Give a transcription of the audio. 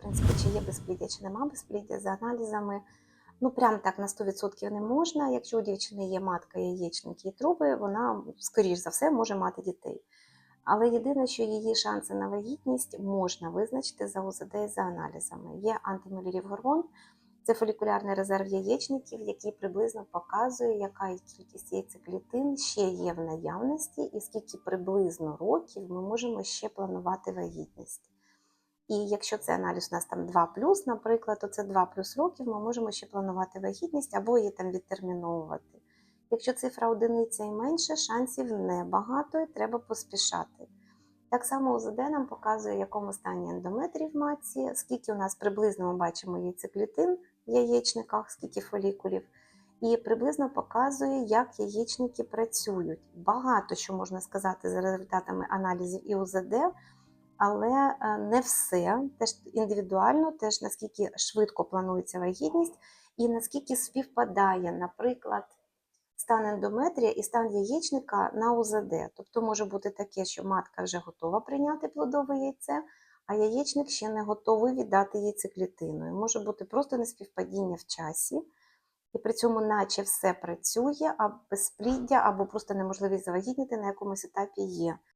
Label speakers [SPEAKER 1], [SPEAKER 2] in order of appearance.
[SPEAKER 1] принципі, чи є безпліддя, чи нема безпліддя за аналізами. Ну, прям так на 100% не можна. Якщо у дівчини є матка, яєчники і труби, вона, скоріш за все, може мати дітей. Але єдине, що її шанси на вагітність можна визначити за УЗД і за аналізами. Є антимюллерів гормон, це фолікулярний резерв яєчників, який приблизно показує, яка кількість яйцеклітин ще є в наявності, і скільки приблизно років ми можемо ще планувати вагітність. І якщо це аналіз у нас там 2 наприклад, то це 2 плюс років ми можемо ще планувати вагітність або її там відтерміновувати. Якщо цифра одиниця і менше, шансів небагато і треба поспішати. Так само УЗД нам показує, в якому стані ендометрій в матці, скільки у нас приблизно ми бачимо яйцеклітин в яєчниках, скільки фолікулів, і приблизно показує, як яєчники працюють. Багато що можна сказати за результатами аналізів і УЗД, але е, не все. Теж індивідуально, теж наскільки швидко планується вагітність і наскільки співпадає, наприклад, стан ендометрія і стан яєчника на УЗД. Тобто може бути таке, що матка вже готова прийняти плодове яйце, а яєчник ще не готовий віддати яйцеклітину. І може бути просто неспівпадіння в часі, і при цьому наче все працює, а безпліддя або просто неможливість завагітніти на якомусь етапі є.